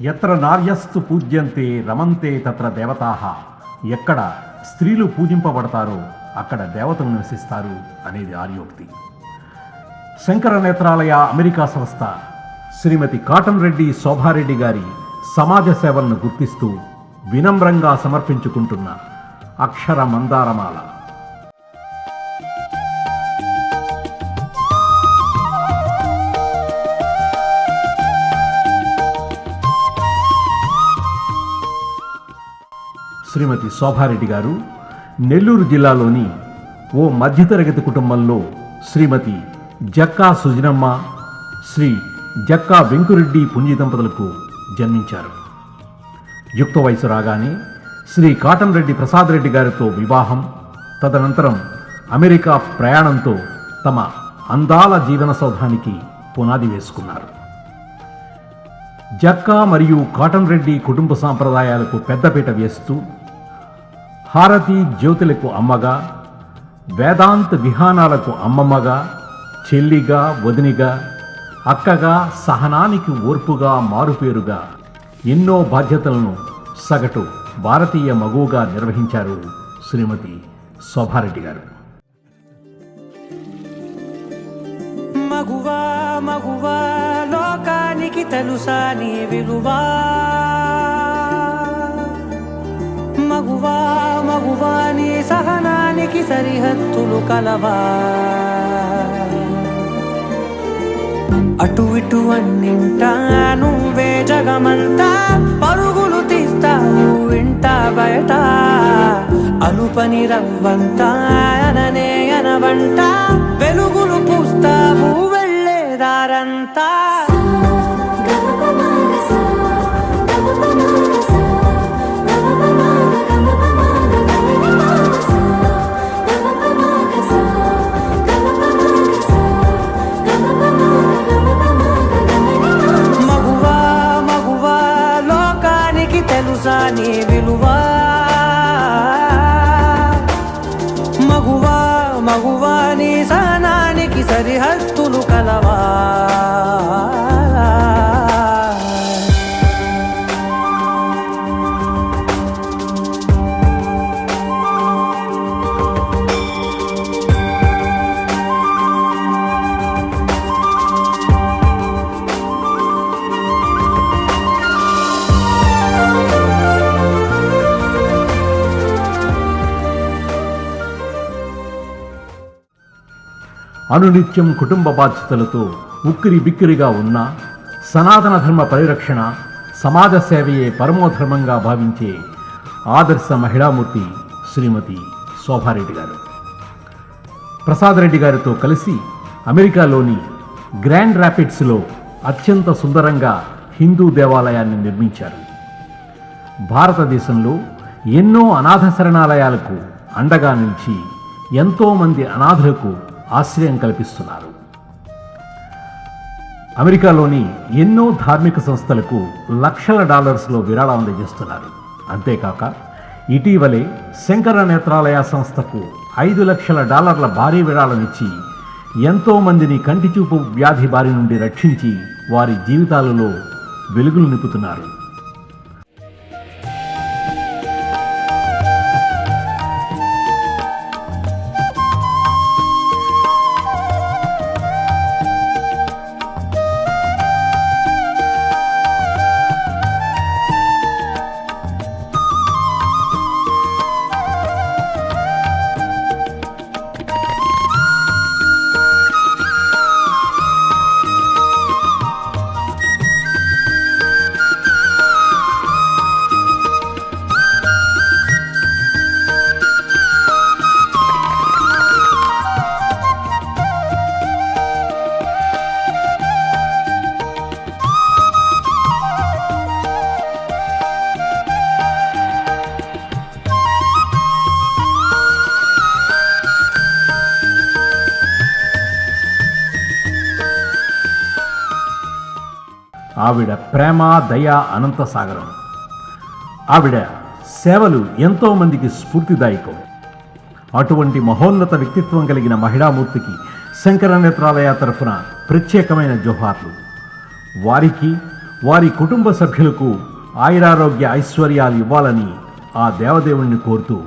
ఎత్ర నార్యస్తు పూజ్యంతే రమంతే తత్ర దేవతాహ ఎక్కడ స్త్రీలు పూజింపబడతారో అక్కడ దేవతలు నివసిస్తారు అనేది ఆర్యోక్తి. శంకర నేత్రాలయ అమెరికా సంస్థ శ్రీమతి కాటన్ రెడ్డి శోభారెడ్డి గారి సమాజ సేవలను గుర్తిస్తూ వినమ్రంగా సమర్పించుకుంటున్న అక్షర మందారమాల శ్రీమతి శోభారెడ్డి గారు నెల్లూరు జిల్లాలోని ఓ మధ్యతరగతి కుటుంబంలో శ్రీమతి జక్కా సుజనమ్మ శ్రీ జక్కా వెంకురెడ్డి పుణ్య దంపతులకు జన్మించారు. యుక్త వయసు రాగానే శ్రీ కాటన్ రెడ్డి ప్రసాద్ రెడ్డి గారితో వివాహం తదనంతరం అమెరికా ప్రయాణంతో తమ అందాల జీవన సౌధానికి పునాది వేసుకున్నారు. జక్కా మరియు కాటన్ రెడ్డి కుటుంబ సాంప్రదాయాలకు పెద్దపీట వేస్తూ హారతి జ్యోతులకు అమ్మగా వేదాంత విహానాలకు అమ్మమ్మగా చెల్లిగా వదినిగా అక్కగా సహనానికి ఓర్పుగా మారుపేరుగా ఎన్నో బాధ్యతలను సగటు భారతీయ మగువుగా నిర్వహించారు శ్రీమతి శోభారెడ్డి గారు. మగువా మగువా లోకానికి తెలుసా నీ విలువా. మగువా మగువా నీ సహనానికి సరిహద్దులు కలవా అటు ఇటు అన్నింటా నువ్వే జగమంతా పరుగులు తీస్తావు ఇంట బయట అలుపని రవ్వంతా అననే అనవంట వెలుగులు పూస్తావు వెళ్ళేదారంతా నీ విలువా? మగువా మగువా నీ సహనానికి సరిహద్దు. అనునిత్యం కుటుంబ బాధ్యతలతో ఉక్కిరి బిక్కిరిగా ఉన్న సనాతన ధర్మ పరిరక్షణ సమాజ సేవయే పరమోధర్మంగా భావించే ఆదర్శ మహిళామూర్తి శ్రీమతి శోభారెడ్డి గారు. ప్రసాద్ రెడ్డి గారితో కలిసి అమెరికాలోని గ్రాండ్ ర్యాపిడ్స్లో అత్యంత సుందరంగా హిందూ దేవాలయాన్ని నిర్మించారు. భారతదేశంలో ఎన్నో అనాథ శరణాలయాలకు అండగా నిలిచి ఎంతోమంది అనాథులకు ఆశ్రయం కల్పిస్తున్నారు. అమెరికాలోని ఎన్నో ధార్మిక సంస్థలకు లక్షల డాలర్స్లో విరాళం అందజేస్తున్నారు. అంతేకాక ఇటీవలే శంకర నేత్రాలయ సంస్థకు ఐదు లక్షల డాలర్ల భారీ విరాళం ఇచ్చి ఎంతో మందిని కంటిచూపు వ్యాధి బారి నుండి రక్షించి వారి జీవితాలలో వెలుగులు నింపుతున్నారు. ఆవిడ ప్రేమ దయ అనంత సాగరం. ఆవిడ సేవలు ఎంతోమందికి స్ఫూర్తిదాయకం. అటువంటి మహోన్నత వ్యక్తిత్వం కలిగిన మహిళామూర్తికి శంకర నేత్రాలయ తరఫున ప్రత్యేకమైన జోహార్లు. వారికి వారి కుటుంబ సభ్యులకు ఆయురారోగ్య ఐశ్వర్యాలు ఇవ్వాలని ఆ దేవదేవుణ్ణి కోరుతూ